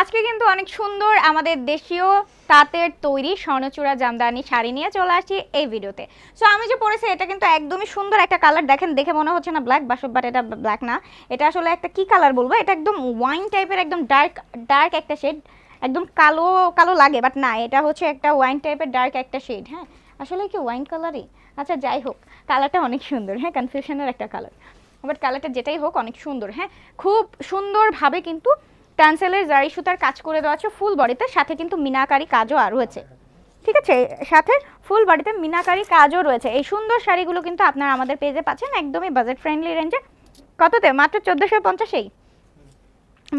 আজকে কিন্তু অনেক সুন্দর আমাদের দেশীয় তাঁতের তৈরি স্বর্ণচূড়া জামদানি শাড়ি নিয়ে চলে আসছি এই ভিডিওতে। সো আমি যে পরেছি, এটা কিন্তু একদমই সুন্দর একটা কালার দেখেন, দেখে মনে হচ্ছে না ব্ল্যাক বাসব বাট এটা ব্ল্যাক না। এটা আসলে একটা কি কালার বলব? এটা একদম ওয়াইন টাইপের একদম ডার্ক ডার্ক একটা শেড একদম কালো কালো লাগে বাট না, এটা হচ্ছে একটা ওয়াইন টাইপের ডার্ক একটা শেড হ্যাঁ? আসলে কি ওয়াইন কালারই আচ্ছা যাই হোক কালারটা অনেক সুন্দর হ্যাঁ? কনফিউশনের একটা কালার বাট কালারটা যেটাই হোক, অনেক সুন্দর হ্যাঁ? খুব সুন্দরভাবে কিন্তু ট্যান্সেলের জারি সুতার কাজ করে দেওয়া আছে ফুল বডিতে, সাথে কিন্তু মিনাকারি কাজও আর রয়েছে। ঠিক আছে? সাথে ফুল বডিতে মিনাকারি কাজও রয়েছে। এই সুন্দর শাড়িগুলো কিন্তু আপনারা আমাদের পেজে পাচ্ছেন, একদমই বাজেট ফ্রেন্ডলি রেঞ্জে কততে? মাত্র চোদ্দোশো পঞ্চাশেই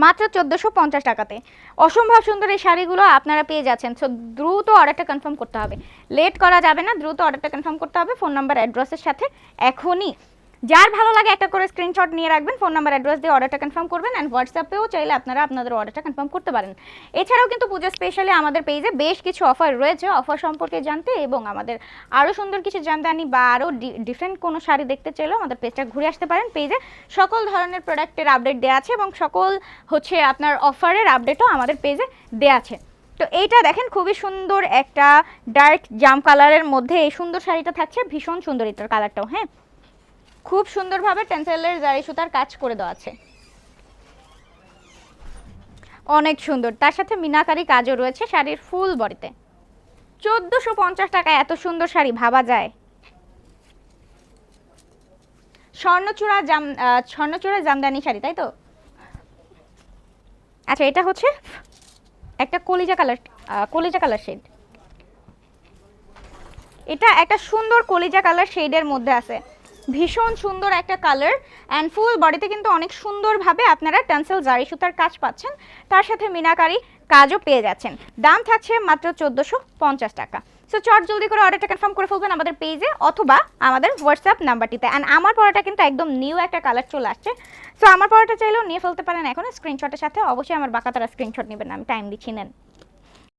মাত্র চোদ্দোশো পঞ্চাশ টাকাতে। অসম্ভব সুন্দর এই শাড়িগুলো আপনারা পেয়ে যাচ্ছেন। সো দ্রুত অর্ডারটা কনফার্ম করতে হবে। লেট করা যাবে না, দ্রুত অর্ডারটা কনফার্ম করতে হবে। ফোন নাম্বার অ্যাড্রেসের সাথে এখনই যার ভালো লাগে একটা করে স্ক্রিনশট নিয়ে রাখবেন ফোন নাম্বার অ্যাড্রেস দিয়ে অর্ডারটা কনফার্ম করবেন অ্যান্ড হোয়াটসঅ্যাপেও চাইলে আপনারা আপনাদের অর্ডারটা কনফার্ম করতে পারেন। এছাড়াও কিন্তু পুজো স্পেশালি আমাদের পেজে বেশ কিছু অফার রয়েছে। অফার সম্পর্কে জানতে এবং আমাদের আরও সুন্দর কিছু জামদানি বা আরও ডিফারেন্ট কোনো শাড়ি দেখতে চাইলেও আমাদের পেজটা ঘুরে আসতে পারেন। পেজে সকল ধরনের প্রোডাক্টের আপডেট দেওয়া আছে এবং সকল হচ্ছে আপনার অফারের আপডেটও আমাদের পেজে দেওয়া আছে। তো এইটা দেখেন খুবই সুন্দর একটা ডার্ক জাম কালারের মধ্যে এই সুন্দর শাড়িটা থাকছে। ভীষণ সুন্দর এটার কালারটাও হ্যাঁ? খুব সুন্দরভাবে টেন্সেলের জারি সুতার কাজ করে দেওয়া আছে। অনেক সুন্দর। তার সাথে মিনাকারি কাজও রয়েছে শাড়ির ফুল বডিতে। চোদ্দোশো পঞ্চাশ টাকায় এত সুন্দর শাড়ি, ভাবা যায়? স্বর্ণচূড়া জাম স্বর্ণচূড়া জামদানি শাড়ি, তাই তো? আচ্ছা এটা হচ্ছে একটা কলিজা কালার কলিজা কালার শেড। এটা একটা সুন্দর কলিজা কালার শেডের মধ্যে আছে। ভীষণ সুন্দর একটা কালার অ্যান্ড ফুল বডিতে কিন্তু অনেক সুন্দরভাবে আপনারা টেন্সেল জারি সুতার কাজ পাচ্ছেন। তার সাথে মিনাকারি কাজও পেয়ে যাচ্ছেন। দাম থাকছে মাত্র চোদ্দোশো পঞ্চাশ টাকা। সো চট জলদি করে অর্ডারটা কনফার্ম করে ফেলবেন আমাদের পেজে অথবা আমাদের হোয়াটসঅ্যাপ নাম্বারটিতে অ্যান্ড আমার পড়াটা কিন্তু একদম নিউ একটা কালার চলে আসছে। সো আমার পড়াটা চাইলেও নিয়ে ফেলতে পারেন এখন। স্ক্রিনশটের সাথে অবশ্যই আমার বাঁকা তারা স্ক্রিনশট নেবেন। আমি টাইম দিচ্ছি, নেন।